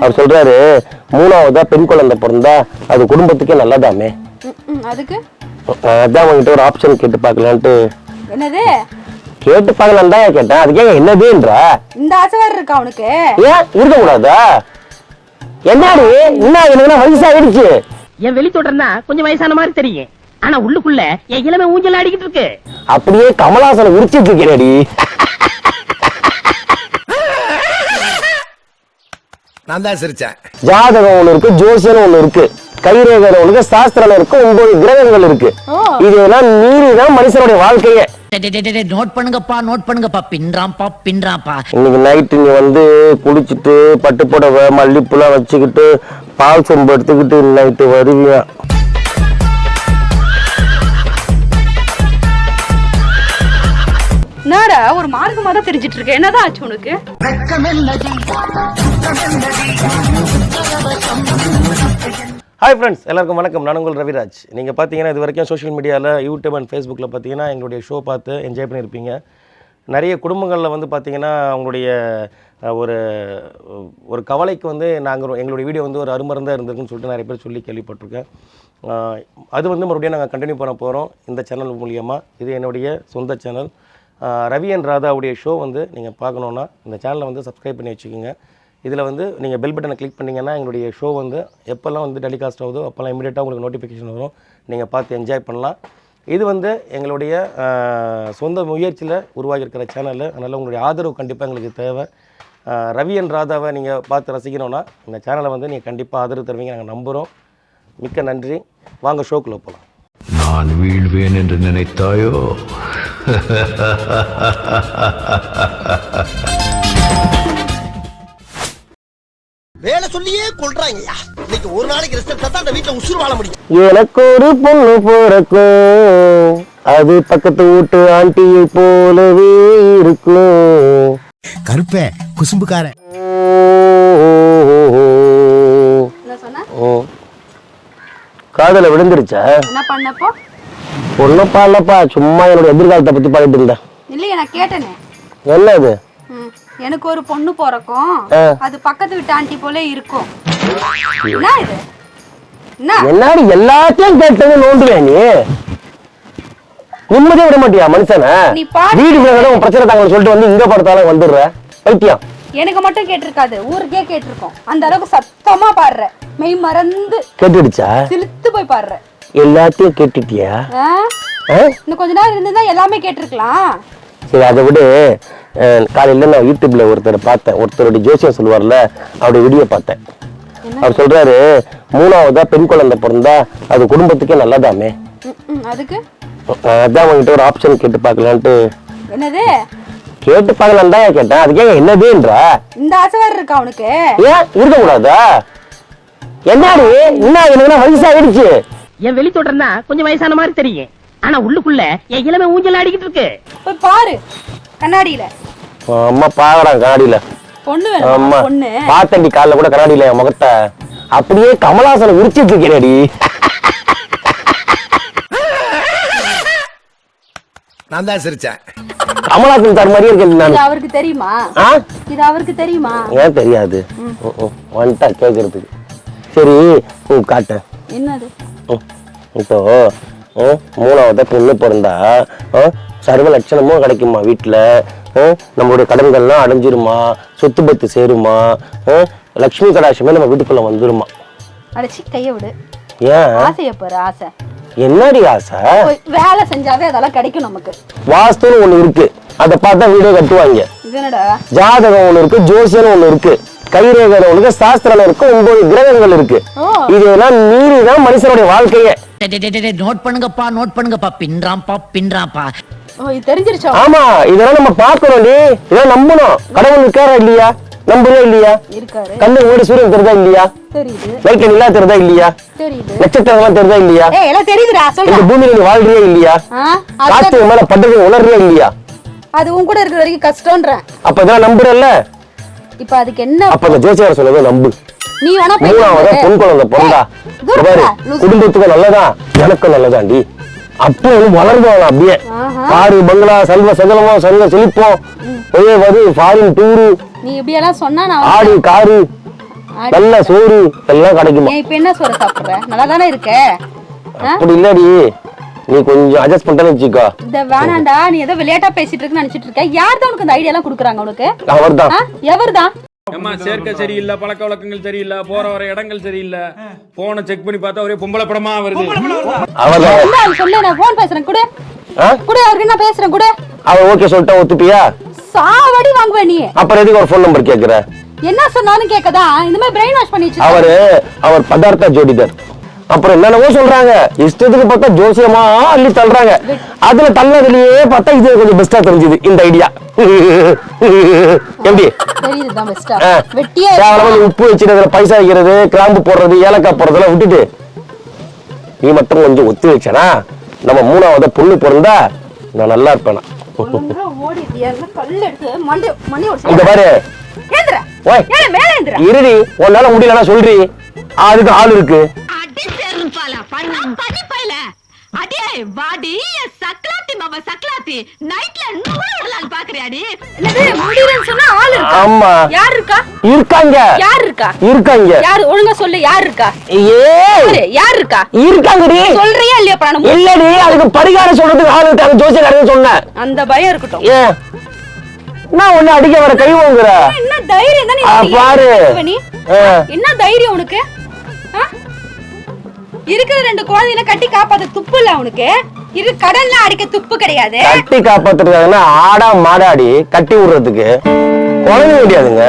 அவர் சொல்றாரு மூணாவதா பெண் குழந்தை பிறந்தா அது குடும்பத்துக்கே நல்லதாமே. அதுக்கு? அதான் உங்ககிட்ட ஒரு ஆப்ஷன் கேட்டு பார்க்கலான்ட்டு. என்னது? கேட்டு பார்க்கலாம் தான் கேட்டேன். அதுக்கே என்னதுன்றா இந்த ஆசை வேற இருக்கா அவனுக்கு? ஏன்? இருக்க கூடாதா என்னடி? என்ன எனக்கு வயசாயிடுச்சு? என் வெளி தொடர்னா கொஞ்சம் வயசான மாதிரி தெரியும். ஆனா உள்ளுக்குள்ள என் இளமை ஊஞ்சல் ஆடிக்கிட்டு இருக்கு. அப்படியே கமலாசனை உரிச்சிட்டு இருக்கிறேடி. நான் தான் சிரிச்சேன். ஜாதகம் ஒண்ணு இருக்கு ஜோசியம் ஒண்ணு இருக்கு கைரேகை ஒண்ணு இருக்கு சாஸ்திரம் இருக்கு ஒன்பது கிரகங்கள் இருக்கு. இதெல்லாம் மீறிதான் மனுஷனுடைய வாழ்க்கையே. நோட் பண்ணுங்கப்பா நோட் பண்ணுங்கப்பா. பின்றாம்பா பின்றாம்பா இன்னைக்கு நைட்டு நீ வந்து குளிச்சுட்டு பட்டு புடவை மல்லிப்பூலாம் வச்சுக்கிட்டு பால் சொம்பு எடுத்துக்கிட்டு நைட்டு வருவியா நேர ஒரு மார்க்கமா தான் தெரிஞ்சிட்டு இருக்க என்னதான் ஆச்சு உனக்கு? ஹாய் ஃப்ரெண்ட்ஸ் எல்லாருக்கும் வணக்கம். நான் உங்கள் ரவிராஜ். நீங்கள் பார்த்தீங்கன்னா இது வரைக்கும் சோஷியல் மீடியாவில் யூடியூப் அண்ட் ஃபேஸ்புக்கில் பார்த்தீங்கன்னா எங்களுடைய ஷோ பார்த்து என்ஜாய் பண்ணியிருப்பீங்க நிறைய குடும்பங்களில் வந்து பார்த்தீங்கன்னா அவங்களுடைய ஒரு ஒரு கவலைக்கு வந்து நாங்கள் எங்களுடைய வீடியோ வந்து ஒரு அருமருந்தாக இருந்திருக்குன்னு சொல்லிட்டு நிறைய பேர் சொல்லி கேள்விப்பட்டிருக்கேன். அது வந்து மறுபடியும் நாங்கள் கண்டினியூ பண்ண போகிறோம் இந்த சேனல் மூலியமாக இது என்னுடைய சொந்த சேனல் ரவி அண்ட் ராதாவுடைய ஷோ வந்து நீங்கள் பார்க்கணுன்னா இந்த சேனலை வந்து சப்ஸ்கிரைப் பண்ணி வச்சுக்கோங்க. இதில் வந்து நீங்கள் பெல் பட்டனை கிளிக் பண்ணிங்கன்னா எங்களுடைய ஷோ வந்து எப்போல்லாம் வந்து டெலிகாஸ்ட் ஆகுதோ அப்போல்லாம் இமீடியட்டாக உங்களுக்கு நோட்டிஃபிகேஷன் வரும். நீங்கள் பார்த்து என்ஜாய் பண்ணலாம். இது வந்து எங்களுடைய சொந்த முயற்சியில் உருவாகியிருக்கிற சேனல் அதனால் உங்களுடைய ஆதரவு கண்டிப்பாக எங்களுக்கு தேவை. ரவி அண்ட் ராதாவை நீங்கள் பார்த்து ரசிக்கணும்னா இந்த சேனலை வந்து நீங்கள் கண்டிப்பாக ஆதரவு தருவீங்க. நாங்கள் நம்புகிறோம் மிக்க நன்றி. வாங்க ஷோக்குள்ளே போகலாம் நான் வீழ்வேன் என்று நினைத்தாயோ? வேலை சொல்லியே கொள்றாங்கய்யா. இன்னைக்கு ஒரு நாளைக்கு ரெஸ்ட் எடுத்தா அந்த வீட்டுல உசுறு வாழ முடியும். எனக்கு ஒரு பொண்ணு பிறக்கும். அது பக்கத்து வீட்டு ஆண்டியை போலவே இருக்கும் கருப்பே குசும்புக்காரன். காதல விழுந்துருச்சா? என்ன பண்ணப்போ? ஒன்றும் பாடலப்பா சும்மா என்னோட எதிர்காலத்தை பத்தி பாடிட்டு இருந்தேன். இல்லையே நான் கேட்டேனே. என்ன இது? ம், எனக்கு ஒரு பொண்ணு பிறக்கும். ஆ. அது பக்கத்து வீட்டு ஆண்டி போல இருக்கும். என்ன இது? என்ன? என்னாடி எல்லாத்தையும் கேட்டது நோண்டுவேன் நீ? நிம்மதியே விட மாட்டியா மனுஷனை? நீ பாடு. வீடு வேணும் உன் பிரச்சனை தாங்க சொல்லிட்டு வந்து இங்க படுத்தாலும் வந்துடுற. பைத்தியம். எனக்கு மட்டும் கேட்டிருக்காது ஊருக்கே கேட்டிருக்கோம். அந்த அளவுக்கு சத்தமா பாடுற. மெய் மறந்து கேட்டுடுச்சா? சிலுத்து போய் பாடுற. எல்லாத்தையும் கேட்டுட்டியா? இன்னும் கொஞ்ச நாள் இருந்திருந்தா எல்லாமே கேட்டிருக்கலாம். சரி அதை விட. காலையில நான் யூடியூப்ல ஒருத்தரை பார்த்தேன். ஒருத்தருடைய ஜோசியம் சொல்லுவார்ல அவருடைய வீடியோ பார்த்தேன். அவர் சொல்றாரு மூணாவதா பெண் குழந்தை பிறந்தா அது குடும்பத்துக்கே நல்லதாமே. அதுக்கு? அதான் உங்ககிட்ட ஒரு ஆப்ஷன் கேட்டு பார்க்கலான்ட்டு. என்னது? கேட்டு பார்க்கலாம் தான் கேட்டேன். அதுக்கே என்னதுன்றா இந்த ஆசை வேற இருக்கா அவனுக்கு ஏன்? இருக்க கூடாதா என்னடி? என்ன எனக்கு வயசாயிடுச்சு. என் வெளி தொடர்னா கொஞ்சம் வயசான மாதிரி தெரியும். ஆனா உள்ளுக்குள்ள என் இளமை ஊஞ்சல் ஆடிக்கிட்டு இருக்கு. போய் பாரு கண்ணாடியில. அம்மா பாக்குறான் கண்ணாடியில. பொண்ணு ஆமா வேணும் பொண்ணு. பாத்தண்டி காலைல கூட கண்ணாடியில முகத்தை. அப்படியே கமலாசனை உரிச்சிட்டு இருக்கிறேடி நான் தான் சிரிச்சேன். கமலாசன் சார் மாதிரியே இருக்கேன் நான். அவருக்கு தெரியுமா? இது அவருக்கு தெரியுமா? ஏன் தெரியாது. வந்துட்டா கேக்குறதுக்கு. சரி ம், காட்டேன் என்னது. இப்போ மூணாவதா பொண்ணு பிறந்தா சர்வ லட்சணமும் கிடைக்குமா வீட்டில் நம்மளுடைய கடன்கள்லாம் அடைஞ்சிருமா? சொத்து பத்து சேருமா? லக்ஷ்மி கடாட்சமே நம்ம வீட்டுக்குள்ள வந்துருமா? அடைச்சி கைய விடு. ஏன்? ஆசைய பாரு ஆசை. என்னடி ஆசை? வேலை செஞ்சாவே அதெல்லாம் கிடைக்கும் நமக்கு. வாஸ்துன்னு ஒண்ணு இருக்கு. அதை பார்த்தா வீடே கட்டுவாங்க. ஜாதகம் ஒண்ணு இருக்கு ஜோசியம் ஒண்ணு இருக்கு. கைரேகை இருக்கு சாஸ்திரம் இருக்கு ஒன்பது கிரகங்கள் இருக்கு. இதெல்லாம் மீறிதான் மனுஷனுடைய வாழ்க்கையே. நோட் பண்ணுங்கப்பா நோட் பண்ணுங்கப்பா. பின்றாம்பா பின்றாம்பா ஓ இது தெரிஞ்சிருச்சா? ஆமா இதெல்லாம் நம்ம இதெல்லாம் நம்பணும். கடவுள் இருக்காரா இல்லையா? நம்புறா இல்லையா? இருக்காரு. கண்ணு ஓடி சூரியன் தெரிதா இல்லையா? தெரியுது. லைட் நிலா தெரிதா இல்லையா? தெரியுது. நட்சத்திரம்லாம் தெரிதா இல்லையா? எல்லாம் இந்த பூமியில நீ வாழ்றியா இல்லையா? உன் மேல பட்டது உணர்றியா இல்லையா? அது உன் கூட இருக்கிற வரைக்கும் கஷ்டம்ன்றேன். அப்ப இதெல்லாம் நம்புறல்ல? இப்ப அதுக்கு என்ன அப்ப அந்த ஜோசியார் சொன்னதை நம்பு. நீ வேணா போய் மூணாவதா. பொன் குழந்தை பிறந்தா. பாரு. குடும்பத்துக்கு நல்லதான் எனக்கும் நல்லதாண்டி. அப்போ வளர்ந்தவன் அப்படியே. காரு பங்களா செல்வ சகலமோ செல்வ செழிப்போம் ஒரே வரு ஃபாரின் டூரு நீ இப்படி எல்லாம் சொன்னா நான் ஆடி காரு நல்ல சோறு எல்லாம் கிடைக்குமா? இப்ப என்ன சோறு சாப்பிடுற? நல்லா தானே இருக்க? அப்படி இல்லடி. நீ கொஞ்சம் அட்ஜஸ்ட் பண்ணிட்டேன்னு வச்சுக்கோ. இந்த வேணாண்டா நீ ஏதோ விளையாட்டா பேசிட்டு இருக்குன்னு நினைச்சிட்டு இருக்க. யார் தான் உனக்கு இந்த ஐடியா எல்லாம் குடுக்குறாங்க உனக்கு? அவர் தான் எவர்தான்? அம்மா சேர்க்கை சரியில்லை பழக்க வழக்கங்கள் சரியில்லை போற வர இடங்கள் சரியில்லை. போனை செக் பண்ணி பார்த்தா ஒரே பொம்பளை படமா வருது. அவர் தான் சொல்லு நான் போன் பேசுறேன் குடு? குடு அவருக்கு நான் பேசுறேன் குடு. அவர் ஓகே சொல்லிட்டா ஒத்துப்பியா? சாவடி வாங்குவ நீ. அப்புறம் எதுக்கு ஒரு ஃபோன் நம்பர் கேட்குற என்ன சொன்னாலும் கேட்கதா? இந்த மாதிரி பிரெயின் வாஷ் பண்ணி. அவரு அவர் பதார்த்த ஜோடிதர். அப்புறம் என்னென்னவோ சொல்றாங்க. இஷ்டத்துக்கு பார்த்தா ஜோசியமா அள்ளி தள்ளுறாங்க. அதுல தள்ளதுலயே பார்த்தா இது கொஞ்சம் பெஸ்டா தெரிஞ்சுது இந்த ஐடியா எப்படி? கேவலமா உப்பு வச்சுட்டு அதுல பைசா வைக்கிறது கிராம்பு போடுறது ஏலக்காய் போடுறதெல்லாம் விட்டுட்டு. நீ மட்டும் கொஞ்சம் ஒத்து வச்சனா நம்ம மூணாவது பொண்ணு பிறந்தா நான் நல்லா இருப்பேனா? இந்த பாரு. இருடி உன்னால முடியலன்னா சொல்றி. அதுக்கு ஆள் இருக்கு. அடி செருப்பால படிப்பையில அடியே வாடி சக்லாத்தி மாமா சக்லாத்தி நைட்ல நூறு விடலான்னு பாக்குறியாடி? என்னது முடியலன்னு சொன்னா ஆள் இருக்கா? ஆமா. யார் இருக்கா? இருக்காங்க. யார் இருக்கா? இருக்காங்க. யார் ஒழுங்கா சொல்லு யார் இருக்கா? சொல்லு, யார் இருக்கா? இருக்காங்கடி. சொல்றியா இல்லையா நான் இல்லடி அதுக்கு பரிகாரம் சொல்றதுக்கு ஆள் இருக்காங்க ஜோசியக்காரங்க சொன்னேன். அந்த பயம் இருக்கட்டும். நான் ஒண்ணு அடிக்க வர கை வாங்குற என்ன தைரியம் தான் பாரு. என்ன தைரியம் உனக்கு? இருக்கிற ரெண்டு குழந்தைகளை கட்டி காப்பாத்த துப்பு இல்ல உனக்கு இது கடல்ல அடிக்க துப்பு கிடையாது. கட்டி காப்பாத்துறதுன்னா ஆடா மாடாடி கட்டி விடுறதுக்கு குழந்தை முடியாதுங்க.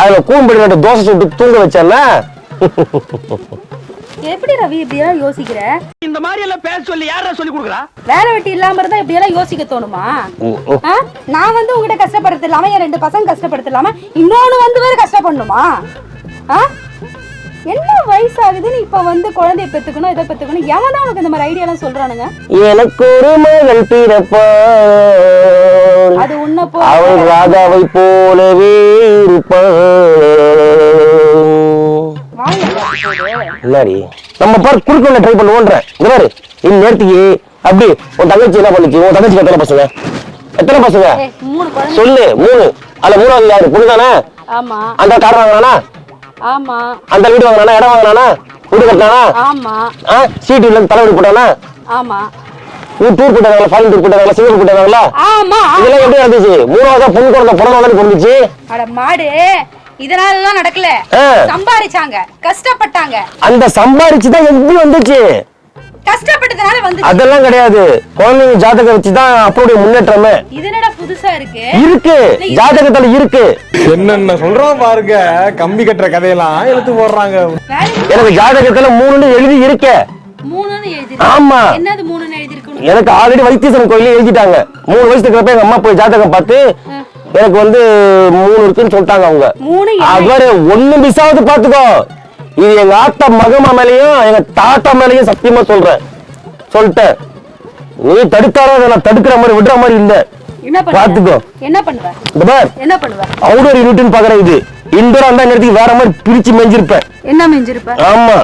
அதுல கூம்படி ரெண்டு தோசை சுட்டு தூங்க வச்சேன்னா எப்படி ரவி இப்படி எல்லாம் யோசிக்கிற? இந்த மாதிரி எல்லாம் பேச சொல்லி யாரா சொல்லி கொடுக்குறா? வேலை வெட்டி இல்லாம இருந்தா இப்படி எல்லாம் யோசிக்க தோணுமா? நான் வந்து உங்ககிட்ட கஷ்டப்படுறது இல்லாம என் ரெண்டு பசங்க கஷ்டப்படுறது இல்லாம இன்னொன்னு வந்து வேற கஷ்டப்படணுமா? ஆ? என்ன வயசாகுதுன்னு இப்ப வந்து குழந்தைய பெத்துக்கணும் இதை பெத்துக்கணும்? எவன் தான் உனக்கு இந்த மாதிரி ஐடியா எல்லாம் சொல்றானுங்க? எனக்கு ஒரு மகள் பிறப்பாள் அது உன்னை போ அவள் ராஜாவை போலவே இருப்பாள் நம்ம பாரு குறுக்கல ட்ரை பண்ணுவோன்றேன் இந்த பாரு இந்நேரத்துக்கு அப்படி உன் தங்கச்சி என்ன பண்ணுச்சு? உன் தங்கச்சிக்கு எத்தனை பசங்க? எத்தனை பசங்க? சொல்லு மூணு. அதுல மூணாவது யாரு? பொண்ணு தானே? அந்த கார் வாங்கினானா ஆமா. அந்த வீடு வாங்கினானா இடம் வாங்கினானா? வீடு கட்டினானா? ஆமா. ஆ? சீட்டு இல்ல தலைவலி போட்டானா? ஆமா. டூர் போட்டாங்களா ஃபாரின் டூர் போட்டாங்களா சிங்கப்பூர் போட்டாங்களா ஆமா. இதெல்லாம் எப்படி நடந்துச்சு? மூணாவதா பொண்ணு குழந்தை பிறந்தவங்க பொண்ணுச்சு அட மாடு இதனால எல்லாம் நடக்கல. சம்பாரிச்சாங்க கஷ்டப்பட்டாங்க. அந்த சம்பாரிச்சு தான் எப்படி வந்துச்சு? கஷ்டப்பட்டதுனால வந்து அதெல்லாம் கிடையாது. குழந்தைங்க ஜாதகம் வச்சு தான் அப்பளுடைய முன்னேற்றமே. இது என்னடா புதுசா இருக்கு? இருக்கு. ஜாதகத்துல இருக்கு. என்னென்ன சொல்றான் பாருங்க. கம்பி கட்டுற கதையெல்லாம் இழுத்து போடுறாங்க. எனக்கு ஜாதகத்துல மூணுன்னு எழுதி இருக்கே. மூணுன்னு எழுதி ஆமா. என்னது மூணுன்னு எழுதி இருக்கு எனக்கு ஆல்ரெடி வைத்தீஸ்வரன் கோயில எழுதிட்டாங்க. மூணு வயசுக்கு இருக்கிறப்ப எங்க அம்மா போய் ஜாதகம் பார்த்து எனக்கு வந்து மூணு இருக்குன்னு சொல்லிட்டாங்க அவங்க? அவர் ஒண்ணு மிஸ் ஆகுது பாத்துக்கோ இது எங்க ஆத்தா மகமா மேலயும் எங்க தாத்தா மேலயும் சத்தியமா சொல்றேன். சொல்லிட்டேன். நீ தடுத்தாரோ அதை நான் தடுக்கிற மாதிரி விடுற மாதிரி இல்ல. என்ன பாத்துக்கோ. என்ன பண்ணுவ? இந்த பார். என்ன பண்ணுவ? அவுடோர் யூனிட்னு பாக்குறேன் இது. இண்டோர் அந்த நேரத்துக்கு வேற மாதிரி பிரிச்சு மெஞ்சிருப்பேன். என்ன மிஞ்சிருப்ப? ஆமா.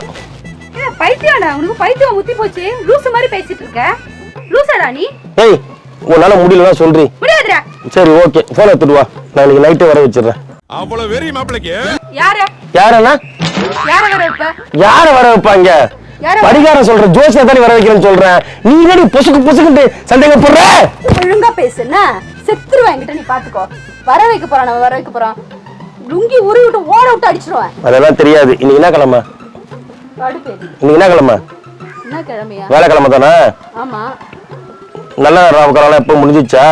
ஏ பைத்தியம்டா. உனக்கு பைத்தியம் முத்தி போச்சு. லூசு மாதிரி பேசிட்டு இருக்க. லூசாடா நீ? ஏய் உன்னால முடியலன்னா சொல்றி. முடியாதுடா. சரி ஓகே. போன் எடுத்துட்டு வா. நான் இன்னைக்கு நைட்டே வர வச்சிடுறேன். அவ்வளவு வெறி மாப்பிளைக்கு. யார? யாரண்ணா யார வர வைப்பாங்க? யார வர- பரிகாரம் சொல்ற ஜோசியா தானே வர வைக்கிறேன்னு சொல்றேன் நீ என்னடி பொசுக்கு பொசுக்குட்டு சந்தேகப்படுற? ஒழுங்கா பேசுன செத்துருவேன் என்கிட்ட நீ பாத்துக்கோ. வர வைக்க போறான் நம்ம வர வைக்க போறான். லுங்கி உருவி விட்டு ஓட விட்டு அடிச்சிருவேன். அதெல்லாம் தெரியாது. இன்னைக்கு என்ன கிழமை? இன்னைக்கு என்ன கிழமை? என்ன கிழமையா? வேலைக்கிழமை தானே? ஆமா. நல்ல ராவுக்காலம் எப்போ முடிஞ்சிச்சா?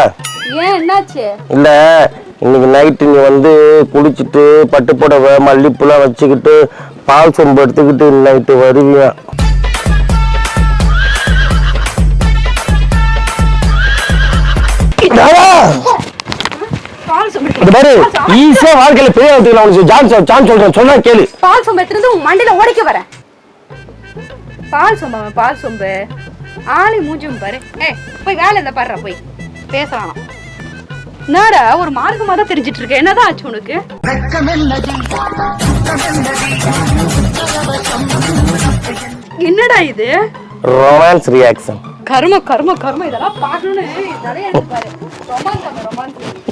ஏன் என்னாச்சு? இல்ல இன்னைக்கு நைட்டு நீ வந்து குளிச்சுட்டு பட்டு புடவை மல்லிப்பூலாம் வச்சுக்கிட்டு பால் சொம்பு எடுத்துக்கிட்டு நைட்டு வருவியா பாரு ஈஸியா வாழ்க்கையில பெரிய உனக்கு ஜான் ஜான் சொல்றேன் சொன்னா கேளு. பால் சொம்பு எடுத்துட்டு உன் மண்டையில உடைக்க வரேன் பால் சொம்பு பால் சொம்பு. ஆளி மூஞ்சும் பாரு. ஏய் போய் வேலை இந்த பாடுறா போய். பேசலாம். என்னடா ஒரு மார்க்கமா தான் தெரிஞ்சிட்டு இருக்க என்னதான் ஆச்சு உனக்கு? என்னடா இது? ரொமான்ஸ் ரியாக்ஷன் கர்ம கர்ம கர்ம இதெல்லாம் பார்க்கணும்னு பாரு ரொமான்ஸ் ரொமான்ஸ்.